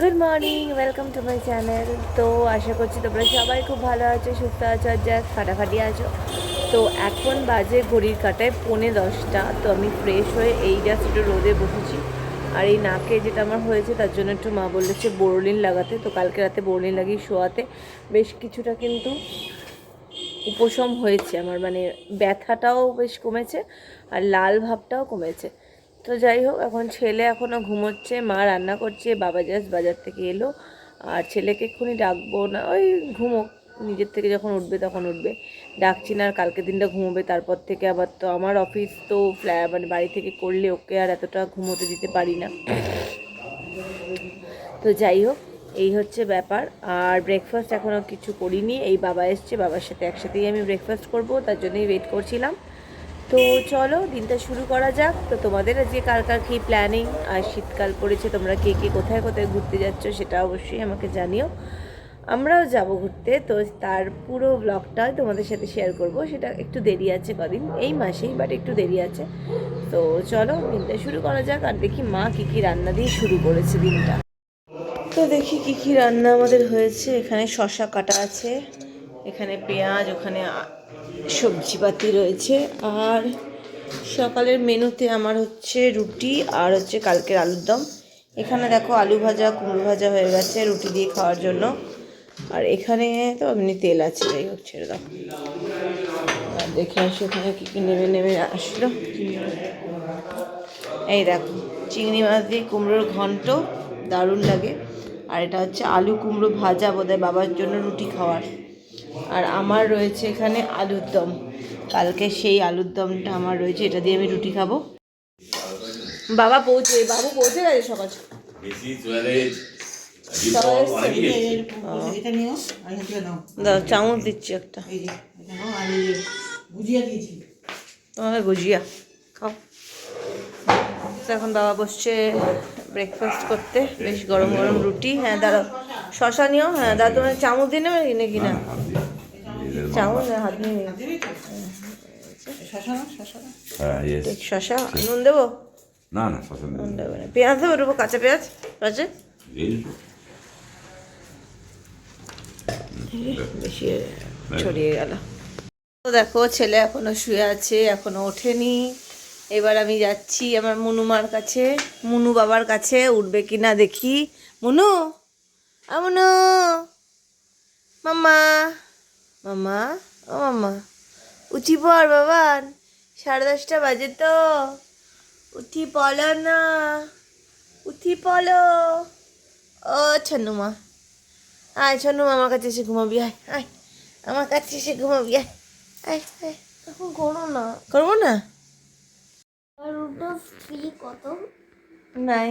Good morning welcome to my channel তো আশা করছি তোমরা সবাই খুব ভালো আছো, সুস্থ আছো, আর যা ফাটাফাটি আছো। তো এখন বাজে ঘড়ির কাটায় পৌনে দশটা, তো আমি ফ্রেশ হয়ে এই জাস্ট একটু রোদে বসেছি। আর এই নাকে যেটা আমার হয়েছে, তার জন্য একটু মা বলেছে বোরলিন লাগাতে। তো কালকে রাতে বোরলিন লাগিয়ে শোয়াতে বেশ কিছুটা কিন্তু উপশম হয়েছে। আমার মানে ব্যথাটাও বেশ কমেছে, আর লাল ভাবটাও কমেছে। তো যাই হোক, এখন ছেলে এখনও ঘুমোচ্ছে, মা রান্না করছে, বাবা জাস্ট বাজার থেকে এলো, আর ছেলেকে এক্ষুনি ডাকবো না, ওই ঘুমোক, নিজের থেকে যখন উঠবে তখন উঠবে। ডাকছি না আর কালকে দিনটা ঘুমোবে, তারপর থেকে আবার তো আমার অফিস তো ফ্ল্যা মানে বাড়ি থেকে করলে ওকে আর এতটা ঘুমোতে দিতে পারি না। তো যাই হোক, এই হচ্ছে ব্যাপার, আর ব্রেকফাস্ট এখনও কিছু করিনি, এই বাবা এসছে, বাবার সাথে একসাথেই আমি ব্রেকফাস্ট করব, তার জন্যই ওয়েট করছিলাম। তো চলো, দিনটা শুরু করা যাক। তো তোমাদের আজকে কার কী প্ল্যানিং আর শীতকাল পড়েছে, তোমরা কে কে কোথায় কোথায় ঘুরতে যাচ্ছ সেটা অবশ্যই আমাকে জানিও। আমরাও যাব ঘুরতে, তো তার পুরো ব্লগটা তোমাদের সাথে শেয়ার করব। সেটা একটু দেরি আছে কদিন, এই মাসেই বাট একটু দেরি আছে। তো চলো, দিনটা শুরু করা যাক, আর দেখি মা কী কী রান্না দিয়ে শুরু করেছে দিনটা। তো দেখি কি কি রান্না আমাদের হয়েছে। এখানে শশা কাটা আছে, এখানে পেঁয়াজ, ওখানে সবজিপাতি রয়েছে আর সকালের মেনুতে আমার হচ্ছে রুটি আর হচ্ছে কালকের আলুর দম। এখানে দেখো আলু ভাজা, কুমড়ো ভাজা হয়ে গেছে রুটি দিয়ে খাওয়ার জন্য। আর এখানে তো এমনি তেল আছে, যাই হোক, ছেড়ে দাও। আর দেখে আসি ওখানে কী কী নেমে নেমে আসলো। এই দেখো, চিংড়ি মাছ দিয়ে কুমড়োর ঘন্ট, দারুণ লাগে। আর এটা হচ্ছে আলু কুমড়ো ভাজা বোধহয় বাবার জন্য রুটি খাওয়ার। আর আমার রয়েছে এখানে আলুর দম। কালকে সেই আলুর দমটা আমার রয়েছে এটা দিয়ে আমি রুটি খাব। বাবা পৌঁছে বাবু পৌঁছে গেছে সকাল। দাও চামচ দিচ্ছি একটা। গুজিয়া তোমাকে গুজিয়া। খাও। তো এখন বাবা বসছে। ব্রেকফাস্ট করতে। বেশ গরম গরম রুটি। হ্যাঁ দাঁড়াও। শশা নিও। হ্যাঁ দাদা তোমার চামচ দিয়ে নেবে নাকি না? চামচ না, হাত নিয়ে শশা হ্যাঁ নুন দেবো? না নুন দেবো না। পেঁয়াজ দেবো দেবো কাঁচা পেঁয়াজ। আছে? বেশি ছড়িয়ে গেল। তো দেখো ছেলে এখনও শুয়ে আছে এখনও ওঠেনি। এবার আমি যাচ্ছি আমার মুনুমার কাছে। মুনু বাবার কাছে উঠবে কি না দেখি। মুনু আ মুনু। মামা মাম্মা ও মাম্মা। উঠি পর বাবান সাড়ে দশটা বাজে তো। উঠি পলো না। উঠি পলো ও ছানুমা আয় ছনু আমার কাছে এসে ঘুমাবি আয় আয়। আমার কাছে এসে ঘুমাবি আয় আয় আয়। এখন করো না। করব না? কত? নাই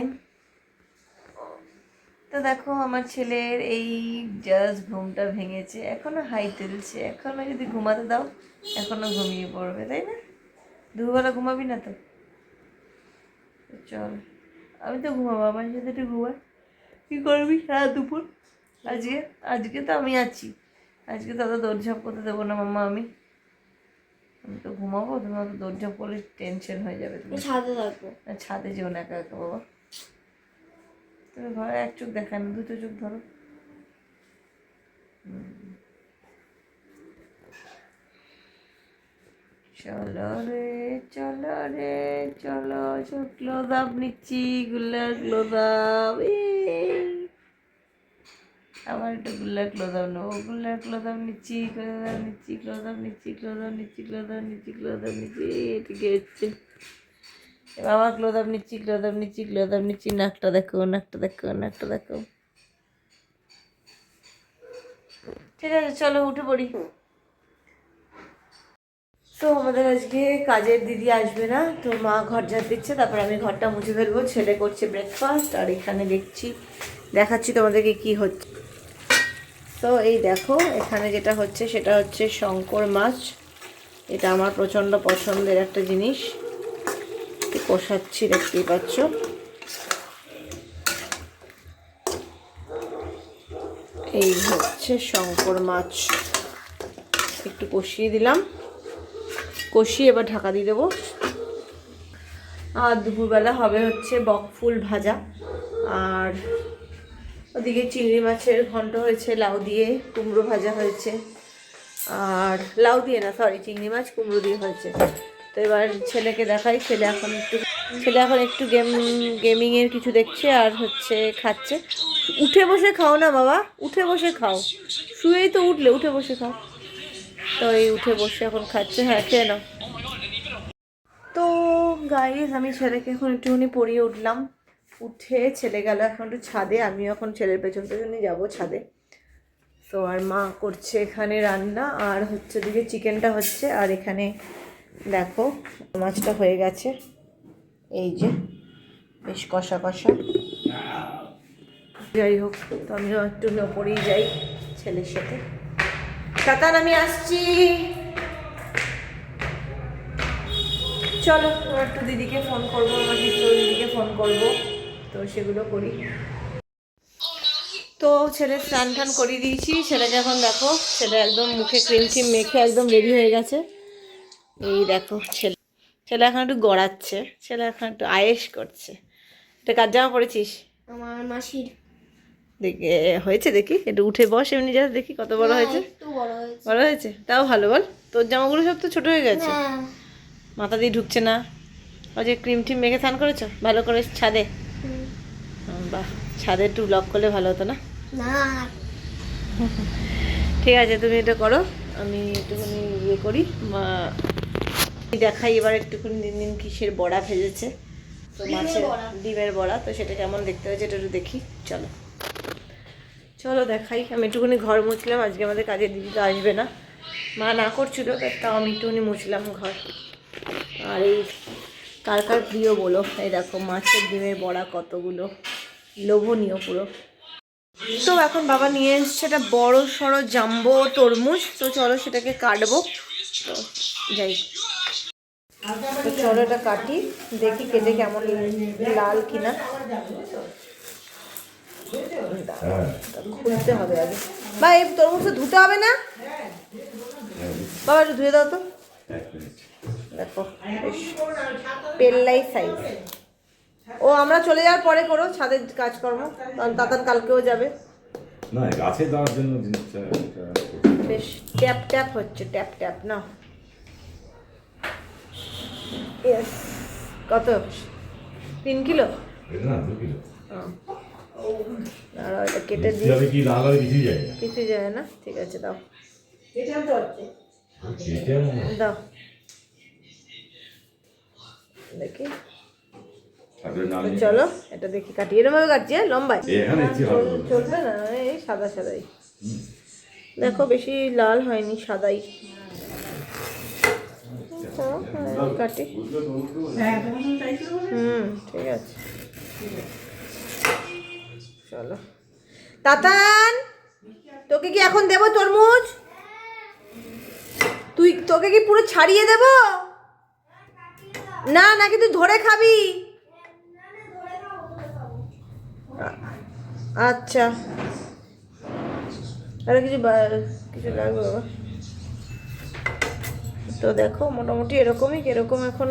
তো দেখো আমার ছেলের এই জাস্ট ঘুমটা ভেঙেছে এখনও হাই তুলছে। এখনও যদি ঘুমাতে দাও এখনও ঘুমিয়ে পড়বে তাই না? দুবেলা ঘুমাবি না তো? চল। আমি তো ঘুমাবো আমার সাথে একটু ঘুমা। কী করবি? সারা দুপুর? আজকে? আজকে তো আমি আছি। আজকে তো অত দৌড়ঝাঁপ করতে দেবো না মামা আমি। আমি তো ঘুমাবো তুমি অত দৌড়ঝাঁপ করলে টেনশন হয়ে যাবে তুমি। ছাদে থাকব। ছাদে যেও না একা একা বাবা। তুমি ঘরে এক চোখ দেখায় না দুটো চোখ ধরো। চলো রে চলো রে চলো সব ক্লোজ আপ নিচ্ছি গুল্লার ক্লোজ আপ আবার একটু গুল্লার ক্লোজ আপ নেব গুল্লার ক্লোজ আপ নিচ্ছি ক্লোজ আপ নিচ্ছি ক্লোজ আপ নিচ্ছি ক্লোজ আপ নিচ্ছি ক্লোজ আপ নিচ্ছি ক্লোজ আপ নিচ্ছি এদিকে হচ্ছে বাবা ক্লোজ আপ নিচ্ছি ক্লোজ আপ নিচ্ছি ক্লোজ আপ নিচ্ছি নাকটা দেখো নাকটা দেখো নাকটা দেখো ঠিক আছে চলো উঠে পড়ি তো আমাদের আজকে কাজের দিদি আসবে না তো মা ঘর ঝাড় দিচ্ছে তারপর আমি ঘরটা মুছে ফেলব ছেলে করছে ব্রেকফাস্ট আর এখানে দেখছি দেখাচ্ছি তোমাদেরকে কি হচ্ছে তো এই দেখো, এখানে যেটা হচ্ছে সেটা হচ্ছে শঙ্কর মাছ। এটা আমার প্রচণ্ড পছন্দের একটা জিনিস। কষাচ্ছি দেখতেই পাচ্ছ। এই হচ্ছে শঙ্কর মাছ। একটু কষিয়ে দিলাম। কষিয়ে এবার ঢাকা দিয়ে দেবো। আর দুপুরবেলা হবে হচ্ছে বকফুল ভাজা। আর ওদিকে চিংড়ি মাছের ঘন্ট হয়েছে, লাউ দিয়ে কুমড়ো ভাজা হয়েছে। আর লাউ দিয়ে না সরি চিংড়ি মাছ কুমড়ো দিয়ে হয়েছে। তো এবার ছেলেকে দেখাই, ছেলে এখন একটু, ছেলে এখন একটু গেম, গেমিংয়ের কিছু দেখছে আর হচ্ছে খাচ্ছে। উঠে বসে খাও না বাবা, উঠে বসে খাও। শুয়েই তো উঠলে, উঠে বসে খাও। তো এই উঠে বসে এখন খাচ্ছে হ্যাঁ খেয়ে নাও। তো গাইজ আমি ছেলেকে এখন একটুখানি পরিয়ে উঠলাম। উঠে ছেলে গেল এখন একটু ছাদে, আমিও এখন ছেলের পেছন পেছনই যাব ছাদে। তো আর মা করছে এখানে রান্না, আর হচ্ছে দিকে চিকেনটা হচ্ছে, আর এখানে দেখো মাছটা হয়ে গেছে। এই যে, বেশ কষা কষা। যাই হোক, তো আমিও একটু ওপরেই যাই ছেলের সাথে। কাতান আমি আসছি। চলো একটু দিদিকে ফোন করব, আমার দিদিকে ফোন করব। তো সেগুলো করি। তো ছেলে স্নান টান করিয়ে দিয়েছি। ছেলেকে এখন দেখো ছেলে একদম মুখে ক্রিম টিম মেখে একদম রেডি হয়ে গেছে। এই দেখো ছেলে ছেলে এখন একটু গড়াচ্ছে। ছেলে এখন একটু আয়েস করছে। এটা কার জামা পড়েছিস আমার মাসির। দেখি হয়েছে দেখি একটু উঠে বস এমনি যা দেখি কত বড় হয়েছে। একটু বড় হয়েছে। তাও ভালো বল। তোর জামাগুলো সব তো ছোট হয়ে গেছে। হ্যাঁ। মাথা দিয়ে ঢুকছে না। ওই যে ক্রিম টিম মেখে স্নান করেছ? ভালো করে ছাদে। ছাদে একটু ব্লক করলে ভালো হতো না? ঠিক আছে তুমি এটা করো। আমি একটুখানি ইয়ে করি। দেখাই এবার একটুখানি দিন দিন কিসের বড়া ভেজেছে। তো মাছের বড়া। ডিমের বড়া তো সেটা কেমন দেখতে হয়েছে এটা একটু দেখি। চলো। চলো দেখাই। আমি একটুখানি ঘর মুছলাম। আজকে আমাদের কাজের দিদি তো আসবে না। মা না করছিল তা তাও আমি একটুখানি মুছলাম ঘর। আর এই কার কার প্রিয় বলো? এই দেখো মাছের ডিমের বড়া কতগুলো। লোভনীয় পুরো। তো এখন বাবা নিয়ে এসছে একটা বড় সড়ো জাম্বো তরমুজ। তো চলো সেটাকে কাটবো। তো যাই। তো চলো এটা কাটি দেখি কেটে কেমন লাল কিনা। খুলতে হবে আগে। বা এই তরমুজটা ধুতে হবে না? বাবা একটু ধুয়ে দাও তো। দেখো পেল্লাই সাইজ ও আমরা চলে যাওয়ার পরে করো ছাদের কাজকর্ম। কারণ তাতান কালকেও যাবে। না গাছে দেওয়ার জন্য জিনিসটা বেশ ট্যাপ ট্যাপ হচ্ছে ট্যাপ ট্যাপ না ইয়েস কত? তিন কিলো? না দু কিলো। আর এটা কেটে মিষ্টি দিই। হবে কি লাল হবে কিছুই যায় না। কিছু যায় না ঠিক আছে দাও। এটা দাও। দেখি। চলো এটা দেখি কাটি এরমভাবে কাটছি হ্যাঁ লম্বায়। চল- চলবে না এই সাদা সাদাই। দেখো বেশি লাল হয়নি সাদাই। হ্যাঁ, কাটি? হুম ঠিক আছে। চলো। তাতান তোকে কি এখন দেবো তরমুজ? তুই তোকে কি পুরো ছাড়িয়ে দেব? না নাকি তুই ধরে খাবি। আচ্ছা। আরে কিছু কিছু লাগবে বাবা। তো দেখো মোটামুটি এরকমই কীরকম এখন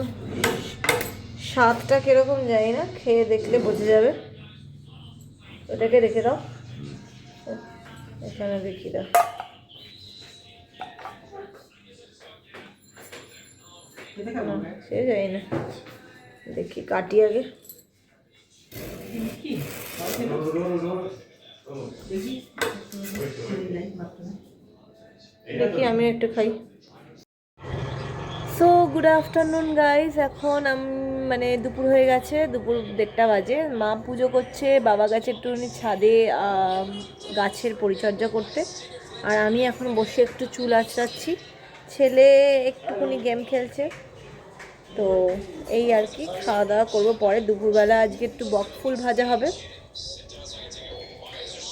স্বাদটা কীরকম জানি না খেয়ে দেখলে বোঝা যাবে। ওটাকে রেখে দাও। এখানে দেখি দাও। সে যাই না। দেখি কাটি আগে? দেখি। আমি একটু খাই। সো গুড আফটারনুন গাইস এখন মানে দুপুর হয়ে গেছে, দুপুর দেড়টা বাজে। মা পুজো করছে, বাবা গেছে একটুখানি ছাদে গাছের পরিচর্যা করতে। আর আমি এখন বসে একটু চুল আঁচড়াচ্ছি। ছেলে একটুখানি গেম খেলছে। তো এই আর কি খাওয়া দাওয়া করব পরে। দুপুরবেলা আজকে একটু বকফুল ভাজা হবে।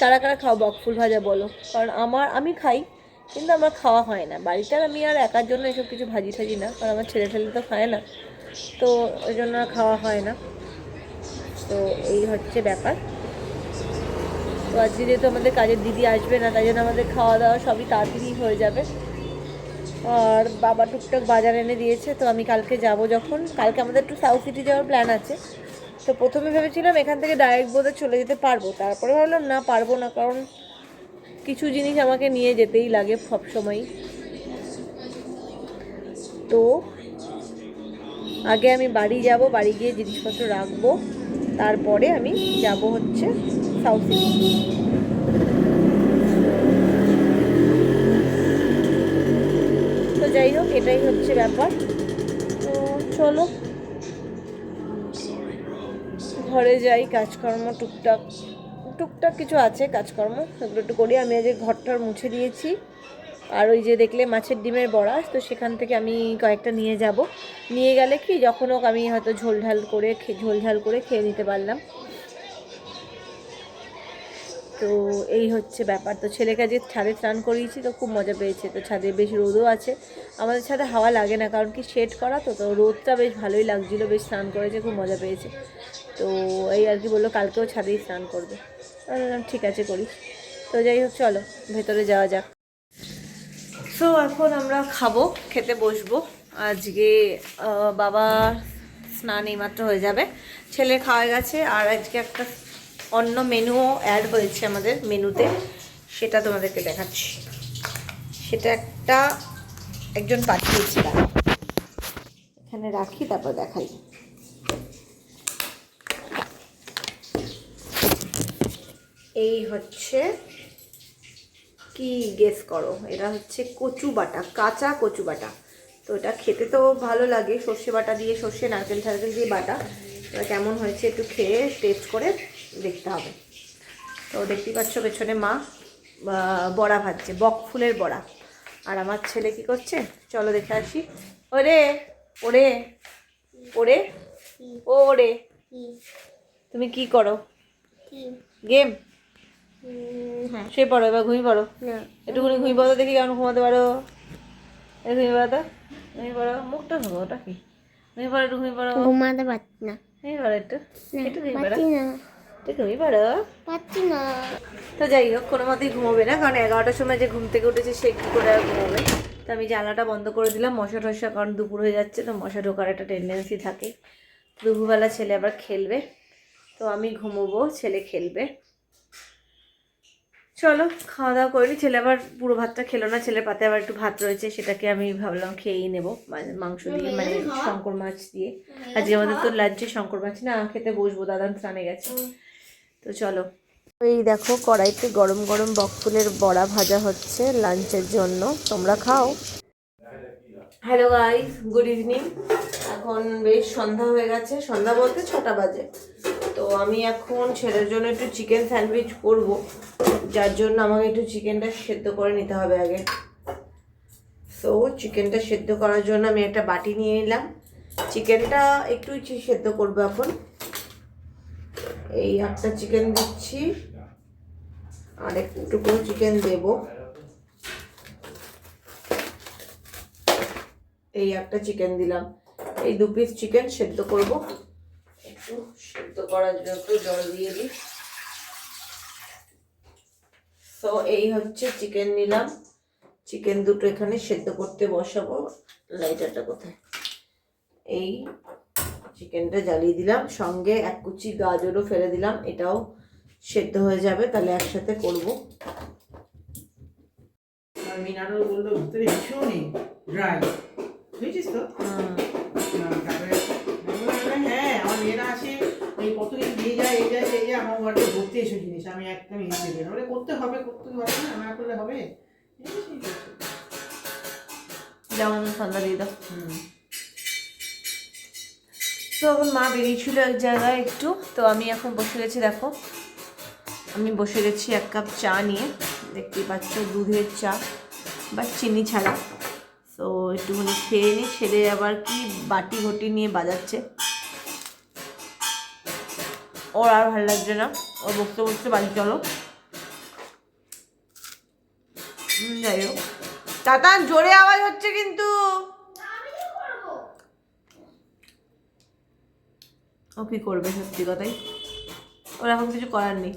কারা কারা খাও বকফুল ভাজা বলো? কারণ আমার, আমি খাই, কিন্তু আমার খাওয়া হয় না। বাড়িতে আমি আর একার জন্য এসব কিছু ভাজি টাজি না, কারণ আমার ছেলে ছেলে তো খায় না। তো ওই জন্য আর খাওয়া হয় না। তো এই হচ্ছে ব্যাপার। তো আজকে যেহেতু আমাদের কাজের দিদি আসবে না, তাই জন্য আমাদের খাওয়া দাওয়া সবই তাড়াতাড়ি হয়ে যাবে। আর বাবা টুকটাক বাজার এনে দিয়েছে, তো আমি কালকে যাব যখন। কালকে আমাদের একটু সাউথ সিটি যাওয়ার প্ল্যান আছে। তো প্রথমে ভেবেছিলাম এখান থেকে ডাইরেক্ট বোধে চলে যেতে পারব। তারপরে ভাবলাম, না, পারব না, কারণ কিছু জিনিস আমাকে নিয়ে যেতেই লাগে সবসময় তো আগে আমি বাড়ি যাব, বাড়ি গিয়ে জিনিসপত্র রাখব। তারপরে আমি যাব হচ্ছে সাউথ সিটি যাই হোক, এটাই হচ্ছে ব্যাপার। তো চলো, ঘরে যাই, কাজকর্ম, টুকটাক টুকটাক কিছু আছে কাজকর্ম সেগুলো একটু করি। আমি আজ ঘরটার মুছে দিয়েছি, আর ওই যে দেখলে মাছের ডিমের বড়া, তো সেখান থেকে আমি কয়েকটা নিয়ে যাব। নিয়ে গেলে কি, যখন হোক আমি হয়তো ঝোল ঝাল করে ঝোল ঝাল করে খেয়ে নিতে পারলাম। তো এই হচ্ছে ব্যাপার। তো ছেলেকে আজকে ছাদে স্নান করিয়েছি, তো খুব মজা পেয়েছে। তো ছাদে বেশ রোদও আছে। আমাদের ছাদে হাওয়া লাগে না, কারণ কি শেড করা তো তো রোদটা বেশ ভালোই লাগছিল, বেশ স্নান করেছে, খুব মজা পেয়েছে। তো এই আর কি বলল, কালকেও ছাদেই স্নান করবে। ঠিক আছে, করিস। তো যাই হোক, চলো, ভেতরে যাওয়া যাক। তো এখন আমরা খাব, খেতে বসবো। আজকে বাবা স্নান এইমাত্র হয়ে যাবে। ছেলে খাওয়া গেছে, আর আজকে একটা অন্য মেনুও অ্যাড হয়েছে আমাদের মেনুতে। সেটা তোমাদেরকে দেখাচ্ছি। সেটা একটা একজন পাঠিয়েছে দাঁড়াও। এখানে রাখি, তারপর দেখাই। এই হচ্ছে কি গেস করো? এটা হচ্ছে কচু বাটা, কাঁচা কচু বাটা। তো এটা খেতে তো ভালো লাগে, সর্ষে বাটা দিয়ে সর্ষে নারকেল ঠারকেল দিয়ে বাটা। কেমন হয়েছে একটু খেয়ে টেস্ট করে দেখতে হবে। তো দেখতেই পাচ্ছ পেছনে মা বড়া ভাজছে বক ফুলের বড়া। আর আমার ছেলে কি করছে? চলো দেখে আসি। ওরে ওরে ওরে ও ওরে তুমি কি করো? গেম? উম, হ্যাঁ। শুয়ে পড়ো এবার ঘুমিয়ে পড়ো। একটুখানি ঘুমিয়ে পড়ো দেখি কেমন ঘুমাতে পারো। এই ঘুমিয়ে পড়ো তো। ঘুমিয়ে পড়ো। মুখটা ধোবো ওটা কি? ঘুমিয়ে পড়ো একটু ঘুমিয়ে পড়ো। ঘুমাতে পারছি না। ঘুমিয়ে পড়ো একটু। একটু ঘুমিয়ে পড়ো। ঘুমিয়ে পড়ো? পারছি না। তো যাই হোক কোনো মতেই ঘুমোবে না কারণ এগারোটার সময় যে ঘুম থেকে উঠেছে সে কী করে আর ঘুমোবে? তো আমি জানলাটা বন্ধ করে দিলাম মশা টশা কারণ দুপুর হয়ে যাচ্ছে তো মশা ঢোকার একটা টেন্ডেন্সি থাকে। দুপুরবেলা ছেলে আবার খেলবে তো আমি ঘুমোবো ছেলে খেলবে। চলো খাওয়া দাওয়া করিনি ছেলে আবার পুরো ভাতটা খেলো না ছেলের পাতে আবার একটু ভাত রয়েছে সেটাকে আমি ভাবলাম খেয়েই নেব মানে মাংস দিয়ে মানে শঙ্কর মাছ দিয়ে। আজকে আমাদের তো লাঞ্চে শঙ্কর মাছ না খেতে বসবো দাদান স্নানে গেছে। তো চলো। এই দেখো, কড়াইতে গরম গরম বকফুলের বড়া ভাজা হচ্ছে লাঞ্চের জন্য। তোমরা খাও। হ্যালো গাইস গুড ইভিনিং এখন বেশ সন্ধ্যা হয়ে গেছে। সন্ধ্যা বলতে ছটা বাজে। তো আমি এখন ছেলের জন্য একটু চিকেন স্যান্ডউইচ করব। যার জন্য আমাকে একটু চিকেনটা সেদ্ধ করে নিতে হবে আগে। তো চিকেনটা সেদ্ধ করার জন্য আমি একটা বাটি নিয়ে নিলাম। চিকেনটা একটু সেদ্ধ করব এখন। এই একটা চিকেন দিচ্ছি। আর একটু চিকেন দেব। এই একটা চিকেন দিলাম। এই দু পিস চিকেন সেদ্ধ করব। একটু সেদ্ধ করার জন্য একটু জল দিয়ে দিই। তো এই হচ্ছে চিকেন নিলাম। চিকেন দুটো এখানে সেদ্ধ করতে বসাবো। লাইটারটা কোথায়? এই চিকেনটা জ্বালিয়ে দিলাম সঙ্গে এক কুচি গাজরও ফেলে দিলাম এটাও সেদ্ধ হয়ে যাবে তাহলে একসাথে করব। আর মিনারও বলল ভিতরে কিছু নেই ড্রাই বুঝেছিস তো? হ্যাঁ আমার মেয়েরা আসে এই কত কিছু দিয়ে যায় এই যায় সেই যায় আমার ঘরে ভর্তি এসব জিনিস আমি একদম ইয়ে দেবে করতে হবে করতে হবে না না করলে হবে? এই যেমন ঠান্ডা দিয়ে দাও। হুম। তো এখন মা বেরিয়েছিল এক জায়গায় একটু, তো আমি এখন বসে গেছি দেখো। আমি বসে গেছি এক কাপ চা নিয়ে, দেখতেই পাচ্ছ দুধের চা বা চিনি ছাড়া। তো একটুখানি খেয়ে নিই, ছেলে আবার কি বাটি ঘটি নিয়ে বাজাচ্ছে। ওর আর ভালো লাগছে না ওর বসতে বসতে বাড়ি চলো। যাই হোক। তাতান, জোরে আওয়াজ হচ্ছে কিন্তু। ও কি করবে সত্যি কথাই? ওর এখন কিছু করার নেই।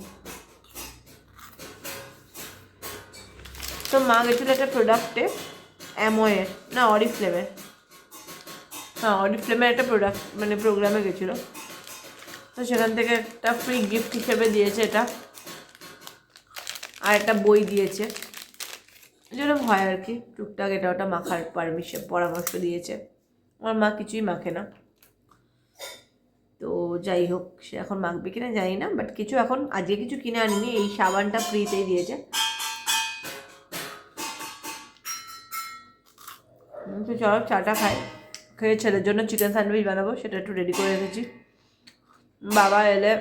তো মা গেছিল একটা প্রোডাক্টে অ্যামোয়ের না অরিফ্লেমের হ্যাঁ অরিফ্লেমের একটা প্রোডাক্ট মানে প্রোগ্রামে গেছিল। তো সেখান থেকে একটা ফ্রি গিফট হিসেবে দিয়েছে এটা। আর একটা বই দিয়েছে। যেরকম হয় আর কি, টুকটাক এটা ওটা মাখার পারমিশন পরামর্শ দিয়েছে। আমার মা কিছুই মাখে না। যাই হোক, সে এখন মাখবে কিনা জানি না বাট কিছু এখন, আজকে কিছু কিনে আনিনি, এই সাবানটা ফ্রিতেই দিয়েছে। তো চলো, চাটা খাই। খেয়ে ছেলের জন্য চিকেন স্যান্ডউইচ বানাবো, সেটা একটু রেডি করে রেখেছি। বাবা এলে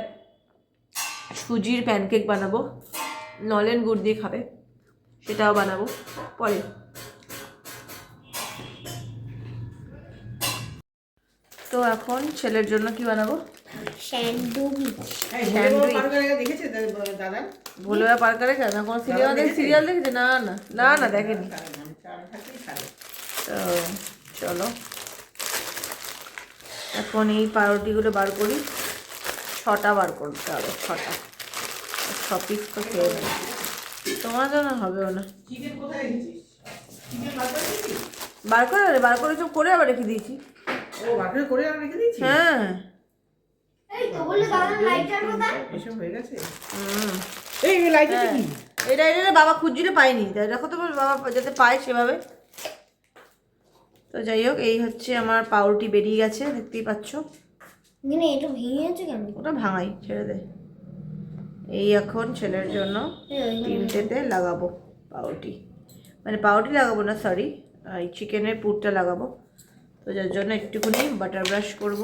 সুজির প্যানকেক বানাবো, নলেন গুড় দিয়ে খাবে, সেটাও বানাবো, পরে। তো এখন ছেলের জন্য কি বানাবো? স্যান্ডউইচ এই ভোলে বাবা পার করে গেছে দেখেছে? দা- দাদা ভোলেরা পার করে কেন কোনো সিরিয়াল দেখে সিরিয়াল দেখেছে? না না না না দেখেনি। তো চলো। এখন এই পাউরুটিগুলো বার করি। ছটা বার করতে হবে ছটা। ছ পিস তো খেয়ে নেবে। তোমার জন্য হবেও না। বার করে বার করে সব করে আবার রেখে দিয়েছি। ও বার করে করে আর রেখে দিয়েছিস? হ্যাঁ। এটা এটা বাবা খুঁজছিলে পাইনি তাই দেখো তো বাবা যাতে পায় সেভাবে। তো যাই হোক এই হচ্ছে আমার পাউরুটি বেরিয়ে গেছে দেখতেই পাচ্ছ। এটা ভেঙে গেছে কেন? ওটা ভাঙাই ছেড়ে দে। এই এখন ছেলের জন্য তিনটেতে লাগাবো পাউরুটি। মানে পাউরুটি লাগাবো না সরি এই চিকেনের পুরটা লাগাবো। তো যার জন্য একটুখানি বাটার ব্রাশ করব।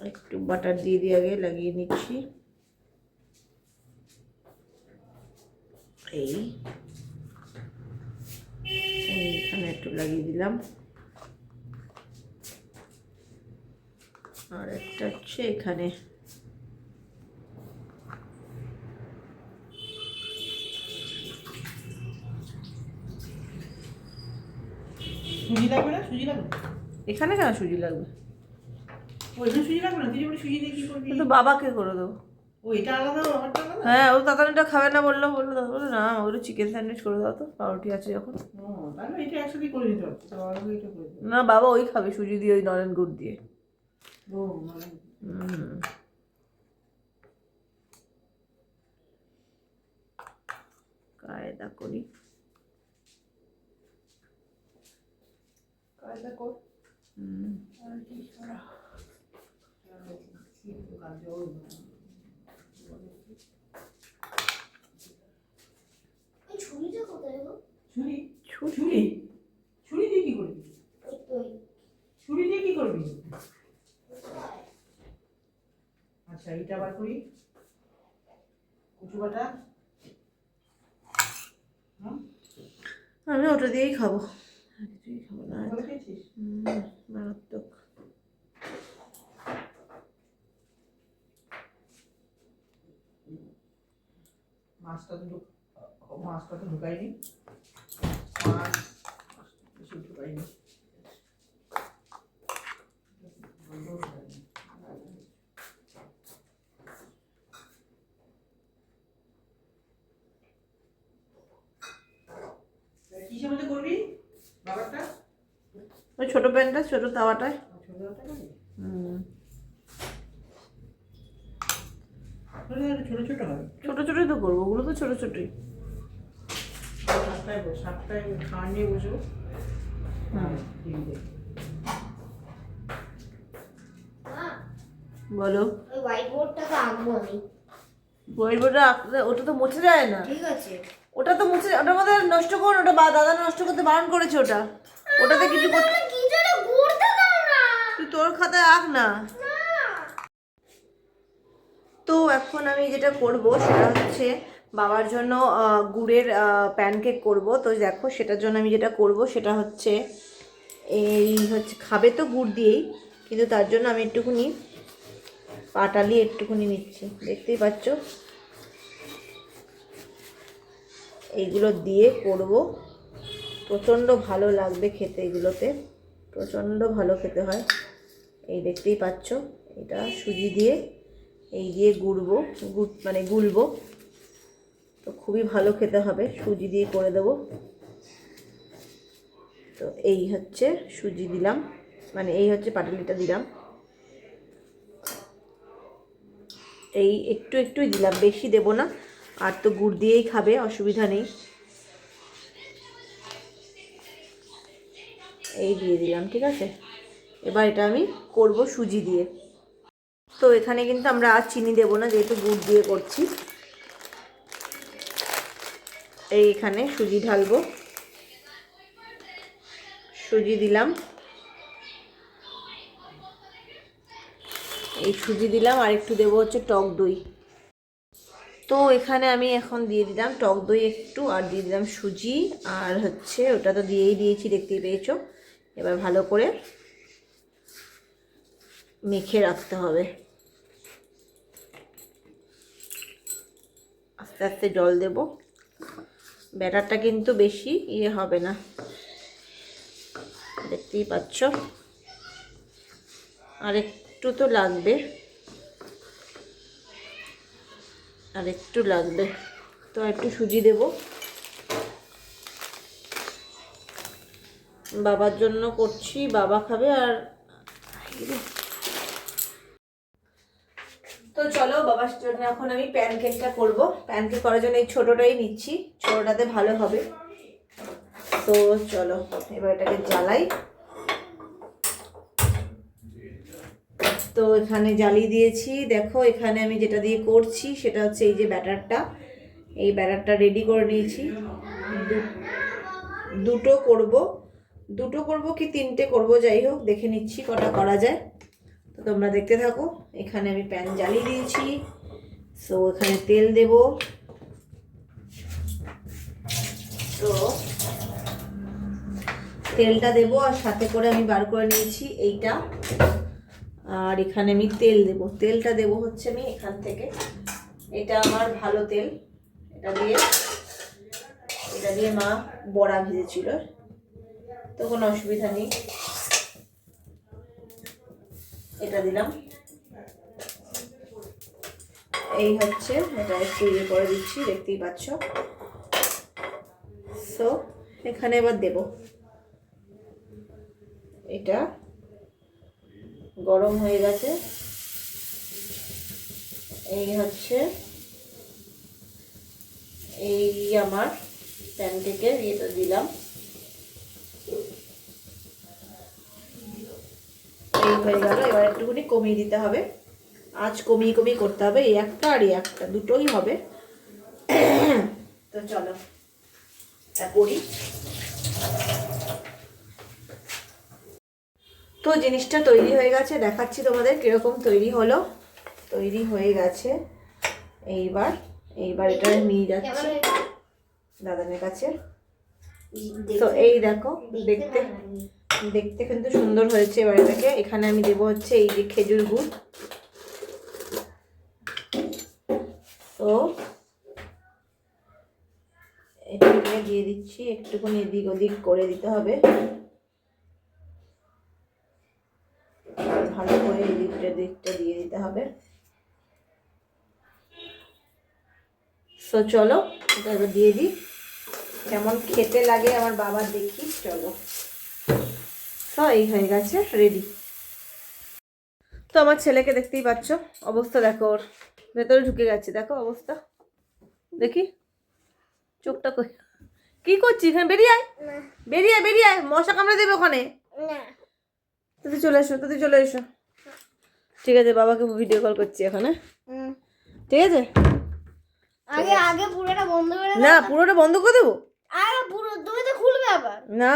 একটু বাটার দিয়ে দিয়ে আগে লাগিয়ে নিচ্ছি। এই। এইখানে একটু লাগিয়ে দিলাম। আর একটা হচ্ছে এখানে। সুজি লাগবে না? সুজি লাগবে? এখানে কেন সুজি লাগবে? ওইখানে সুজি লাগবে না তুই যেমন সুজি দিয়ে কি করবি? তো বাবাকে করে দেবো। হ্যাঁ ও তাতানিটা খাবে না বলল বলল বলল না ওগুলো চিকেন স্যান্ডউইচ করে দাও তো পাউরুটি আছে যখন। না বাবা ওই খাবে সুজি দিয়ে ওই নলেন গুড় দিয়ে। হুম। কায়দা করি। কায়দা কর। হুম। ছুরিটা কোথায় গো ছুরি? ছুরি ছুরি দিয়ে কি করবি? ছুরি দিয়ে কি করবি? আচ্ছা আবার করি। কচু বাটা আমি ওটা দিয়েই খাব। আর কিছুই খাব না? মারাত্মক। মাছটা তো মাছটা তো ঢুকাইনি মাছ বেশি ঢুকাইনি ওই ছোটো প্যানটা ছোটো তাওয়াটায় ছোট একটা করবি হুম ছোট ছোট হয়। ছোটো ছোটোই তো করব ওগুলো তো ছোটো ছোটোই। সাতটায় বস সাতটায় খাওয়া নিয়ে বসবো হ্যাঁ বলো। ওই হোয়াইট বোর্ডটাকে আঁকবো আমি। হোয়াইট ওটা তো মুছে যায় না। ঠিক আছে। ওটা তো মুছে ওটার মধ্যে নষ্ট করুন ওটা বা দাদা নষ্ট করতে বারণ করেছে ওটা। ওটাতে কিছু করতে তোর খাতায় আঁক না তো এখন আমি যেটা করব সেটা হচ্ছে বাবার জন্য গুড়ের প্যানকেক করব। তো দেখো সেটার জন্য আমি যেটা করব সেটা হচ্ছে, এই হচ্ছে খাবে তো গুড় দিয়েই, কিন্তু তার জন্য আমি একটুখানি পাটালি একটুখানি নিচ্ছি। দেখতেই পাচ্ছ? এইগুলো দিয়ে করব। প্রচণ্ড ভালো লাগবে খেতে এগুলোতে। প্রচণ্ড ভালো খেতে হয়। এই দেখতেই পাচ্ছ? এটা সুজি দিয়ে এই দিয়ে গুড়বো, গুড় মানে গুলবো। তো খুবই ভালো খেতে হবে, সুজি দিয়ে করে দেবো। তো এই হচ্ছে সুজি দিলাম মানে এই হচ্ছে পাটালিটা দিলাম। এই একটু একটুই দিলাম, বেশি দেব না, আর তো গুড় দিয়েই খাবে, অসুবিধা নেই। এই দিয়ে দিলাম, ঠিক আছে? এবার এটা আমি করব সুজি দিয়ে। তো এখানে কিন্তু আমরা আর চিনি দেবো না, যেহেতু গুড় দিয়ে করছি। এই এখানে সুজি ঢালবো। সুজি দিলাম। এই সুজি দিলাম, আর একটু দেবো হচ্ছে টক দই। তো এখানে আমি এখন দিয়ে দিলাম টক দই একটু, আর দিয়ে দিলাম সুজি, আর হচ্ছে ওটা তো দিয়েই দিয়েছি, দেখতেই পেয়েছ। এবার ভালো করে মেখে রাখতে হবে। আস্তে আস্তে জল দেব। ব্যাটারটা কিন্তু বেশি ইয়ে হবে না। দেখতেই পাচ্ছ। আর একটু তো লাগবে। আর একটু লাগবে। তো একটু সুজি দেব। বাবার জন্য করছি, বাবা খাবে আর তো চলো বাবার জন্য এখন আমি প্যানকেকটা করব। প্যানকেক করার জন্য এই ছোটোটাই নিচ্ছি। ছোটোটাতে ভালো হবে। তো চলো, এবার এটাকে জ্বালাই। তো এখানে জ্বালিয়ে দিয়েছি। দেখো, এখানে আমি যেটা দিয়ে করছি, সেটা হচ্ছে এই যে ব্যাটারটা। এই ব্যাটারটা রেডি করে নিয়েছি। দুটো করব। দুটো করব কি তিনটে করব? যাই হোক, দেখে নিচ্ছি কটা করা যায়। তো তোমরা দেখতে থাকো। এখানে আমি প্যান জ্বালিয়ে দিয়েছি। সো এখানে তেল দেব। তো, তেলটা দেবো আর সাথে করে আমি বার করে নিয়েছি এইটা। আর এখানে আমি তেল দেব। তেলটা দেব হচ্ছে আমি এখান থেকে। এটা আমার ভালো তেল। এটা দিয়ে এটা দিয়ে মা বড়া ভেজেছিল। তো কোনো অসুবিধা নেই। এটা দিলাম। এই হচ্ছে, এটা একটু ইয়ে করে দিচ্ছি, দেখতেই পাচ্ছ। সো এখানে এবার দেব। এটা গরম হয়ে গেছে। এই হচ্ছে, এই আমার প্যানকেকের ইয়েটা দিলাম। এই হয়ে গেল, এবার একটুখানি কমিয়ে দিতে হবে। আজ কমিয়ে কমিয়ে করতে হবে, এই একটা আর এই একটা, দুটোই হবে। তো চলো করি। তো জিনিসটা তৈরি হয়ে গেছে, দেখাচ্ছি তোমাদের কীরকম তৈরি হলো। তৈরি হয়ে গেছে, এইবার এইবার এটা নিয়ে যাচ্ছি দাদানের কাছে। তো এই দেখো, দেখতে দেখতে কিন্তু সুন্দর হয়েছে এবার এটাকে। এখানে আমি দেবো হচ্ছে এই যে খেজুর গুড় তো এটাকে দিচ্ছি একটুখানি এদিক ওদিক করে দিতে হবে। ভালো করে এদিকটা দিকটা দিয়ে দিতে হবে। সো চলো, এটা এবার দিয়ে দিই। কেমন খেতে লাগে আমার বাবার দেখি, চলো। তো এই হয়ে গেছে রেডি তো আমার ছেলেকে দেখতেই পাচ্ছ, অবস্থা দেখো ওর। ভেতরে ঢুকে গেছে, দেখো অবস্থা। দেখি, চোখটা কই? কি করছিস? এখানে বেরিয়ে আয়। বেরিয়ে আয় বেরিয়ে আয়। মশা কামড়ে দেবে ওখানে। তুই চলে এসো তুই চলে এসো। ঠিক আছে বাবাকে ভিডিও কল করছি এখন হ্যাঁ? ঠিক আছে? আগে আগে পুরোটা বন্ধ করে না পুরোটা বন্ধ করে দেবো? আরে পুরো তুমি তো খুলবে আবার। না।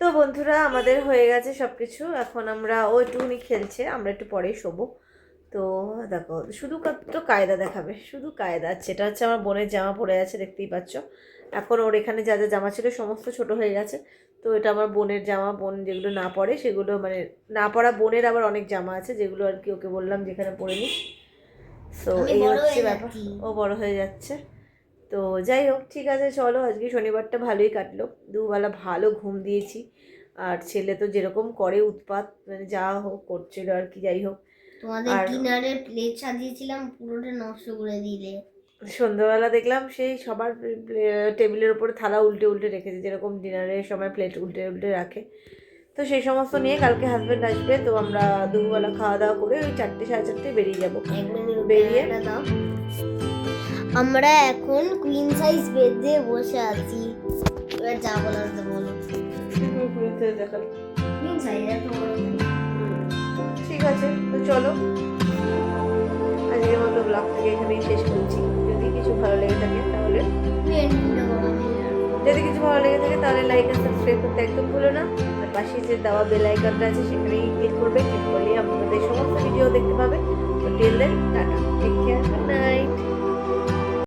তো বন্ধুরা আমাদের হয়ে গেছে সব কিছু এখন আমরা ও একটুখানি খেলছে আমরা একটু পরেই শোবো। তো দেখো শুধু তো কায়দা দেখাবে শুধু কায়দা। আছে এটা হচ্ছে আমার বোনের জামা পরে আছে দেখতেই পাচ্ছ। এখন ওর এখানে যা যা জামা ছিল সমস্ত ছোট হয়ে গেছে। তো এটা আমার বোনের জামা বোন যেগুলো না পরে সেগুলো মানে না পরা বোনের আবার অনেক জামা আছে যেগুলো আর কি ওকে বললাম যেখানে পরে নিস। তো এই হচ্ছে ব্যাপার। ও বড় হয়ে যাচ্ছে। তো যাই হোক ঠিক আছে চলো আজকে শনিবারটা ভালোই কাটলো। দুবেলা ভালো ঘুম দিয়েছি। আর ছেলে তো যেরকম করে উৎপাত মানে যা হোক করছিল আর কি যাই হোক। তোমাদের ডিনারের প্লেট সাজিয়েছিলাম পুরোটা নষ্ট করে দিলে। সন্ধ্যাবেলা দেখলাম সেই সবার টেবিলের উপরে থালা উল্টে উল্টে রেখেছে যেরকম ডিনারের সময় প্লেট উল্টে উল্টে রাখে। তো সেই সমস্ত নিয়ে কালকে হাজব্যান্ড আসবে তো আমরা দুপুরবেলা খাওয়া দাওয়া করে ওই চারটে সাড়ে চারটে বেরিয়ে যাব। বেরিয়ে আমরা এখন কুইন সাইজ বেড দিয়ে বসে আছি। এবার বলো। দেখাল কুইন সাইজ এত ঠিক আছে তো চলো। আজকের মতো ব্লগটাকে এখানেই শেষ করছি। কিছু ভালো লেগে থাকে তাহলে যদি কিছু ভালো লেগে থাকে তাহলে লাইক আর সাবস্ক্রাইব করতে একদম ভুলো না। আর পাশে যে দেওয়া বেল আইকনটা আছে, সেখানেই ক্লিক করবে। ক্লিক করলেই আপনাদের সমস্ত ভিডিও দেখতে পাবে। তো টেল then tata. Take care night